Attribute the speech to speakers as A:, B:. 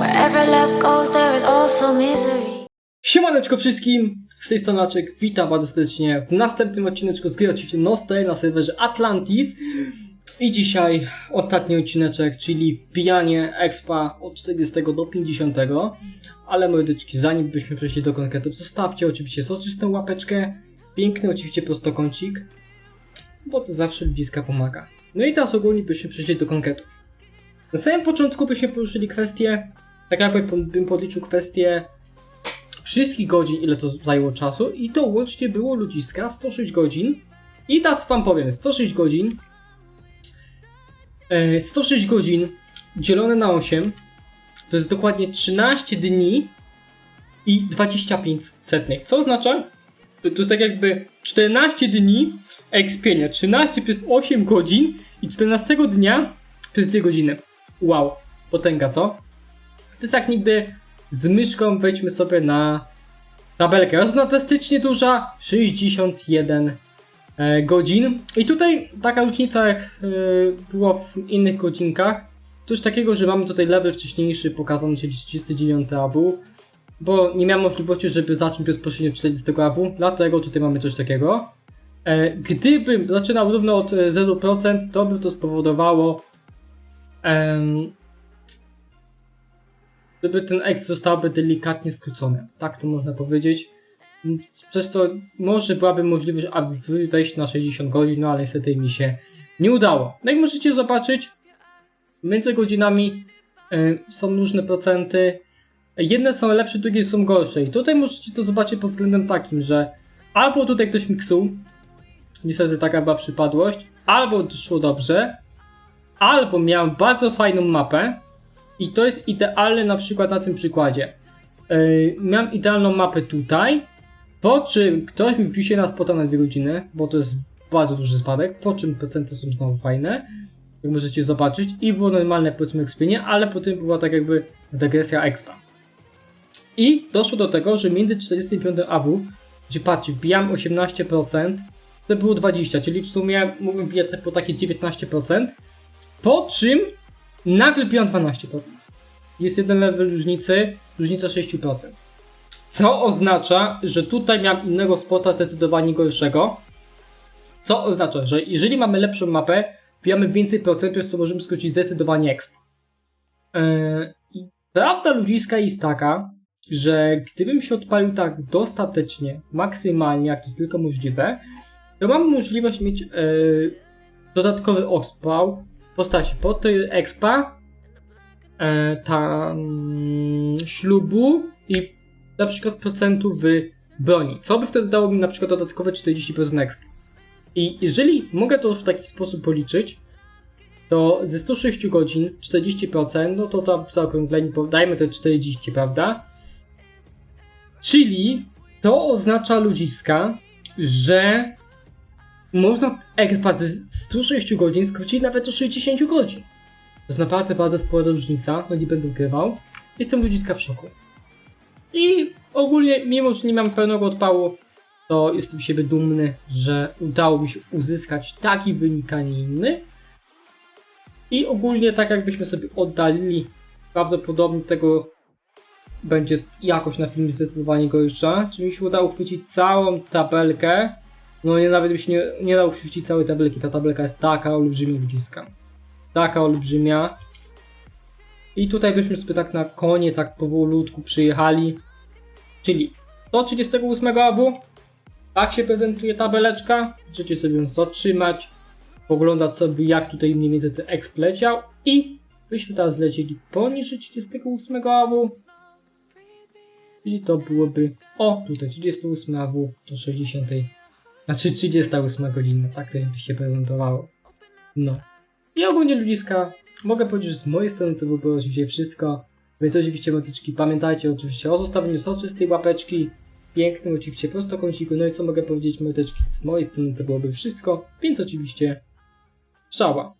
A: Wherever.
B: Siemaneczko wszystkim, z tej strony witam bardzo serdecznie w następnym odcineczku z gry oczywiście Nostay na serwerze Atlantis i dzisiaj ostatni odcineczek, czyli wbijanie expa od 40 do 50 ale mordeczki, zanim byśmy przeszli do konkretów, zostawcie oczywiście soczystą łapeczkę, piękny oczywiście prostokącik, bo to zawsze bliska pomaga. No i teraz ogólnie byśmy przeszli do konkretów. Na samym początku byśmy poruszyli kwestię, tak jakby bym podliczył kwestię wszystkich godzin, ile to zajęło czasu i to łącznie było ludziska 106 godzin. I teraz wam powiem, 106 godzin, e, 106 godzin dzielone na 8 to jest dokładnie 13 dni i 25 setnych. Co oznacza? To, to jest tak jakby 14 dni ekspienia, 13 plus 8 godzin i 14 dnia jest 2 godziny. Wow, potęga, co? To jest jak nigdy z myszką wejdźmy sobie na tabelkę. Jest fantastycznie duża, 61 e, godzin. I tutaj taka różnica jak e, było w innych godzinkach. Coś takiego, że mamy tutaj level wcześniejszy pokazany, czyli 39 AW. Bo nie miałem możliwości, żeby zacząć bezpośrednio od 40 AW, dlatego tutaj mamy coś takiego. E, gdybym zaczynał równo od e, 0%, to by to spowodowało żeby ten X zostałby delikatnie skrócony. Tak to można powiedzieć. Przez to może byłaby możliwość, aby wejść na 60 godzin, no ale niestety mi się nie udało. No i możecie zobaczyć, między godzinami y, są różne procenty. Jedne są lepsze, drugie są gorsze. I tutaj możecie to zobaczyć pod względem takim, że albo tutaj ktoś miksuł, niestety taka była przypadłość, albo szło dobrze, albo miałem bardzo fajną mapę, i to jest idealne na przykład na tym przykładzie. Yy, miałem idealną mapę tutaj, po czym ktoś mi wpisze na spota na 2 godziny, bo to jest bardzo duży spadek, po czym procenty są znowu fajne, jak możecie zobaczyć, i było normalne powiedzmy expienie, ale potem była tak jakby degresja expa. I doszło do tego, że między 45 AW, gdzie patrzcie, wbijam 18%, to było 20, czyli w sumie mógłbym bijać po takie 19%, po czym nagle wbijam 12%. Jest jeden level różnicy, różnica 6%. Co oznacza, że tutaj miałem innego spota zdecydowanie gorszego. Co oznacza, że jeżeli mamy lepszą mapę, wbijamy więcej procentów, co możemy skrócić zdecydowanie expo. Yy, prawda ludziska jest taka, że gdybym się odpalił tak dostatecznie, maksymalnie, jak to jest tylko możliwe, to mam możliwość mieć yy, dodatkowy ospał postaci pod tej expa, e, tam ślubu i na przykład procentu w broni. Co by wtedy dało mi na przykład dodatkowe 40% exp. I jeżeli mogę to w taki sposób policzyć, to ze 106 godzin 40%, no to tam w zaokrągleniu dajmy te 40, prawda? Czyli to oznacza ludziska, że można expa ze 106 godzin skrócić nawet do 60 godzin. To jest naprawdę bardzo spora różnica, no nie będę ukrywał. Jestem ludziska w szoku. I ogólnie, mimo że nie mam pełnego odpału, to jestem z siebie dumny, że udało mi się uzyskać taki wynik, a nie inny. I ogólnie, tak jakbyśmy sobie oddalili, prawdopodobnie tego będzie jakoś na filmie zdecydowanie gorsza. Czy mi się udało chwycić całą tabelkę? No nie, nawet byś nie, nie dał chwycić całej tabelki. Ta tabelka jest taka olbrzymia ludziska. Taka olbrzymia. I tutaj byśmy sobie tak na konie, tak powolutku przyjechali. Czyli do 38 AW. Tak się prezentuje tabeleczka. Możecie sobie ją zatrzymać. Poglądać sobie jak tutaj mniej więcej ten exp leciał. I byśmy teraz lecieli poniżej 38 AW. I to byłoby o tutaj 38 AW do 60. Znaczy 38 godzina, tak to by się prezentowało. No. I ogólnie ludziska, mogę powiedzieć, że z mojej strony to byłoby oczywiście wszystko. Więc oczywiście motyczki, pamiętajcie oczywiście o zostawieniu soczystej łapeczki, pięknym oczywiście prostokąciku, no i co mogę powiedzieć motyczki, z mojej strony to byłoby wszystko, więc oczywiście strzała.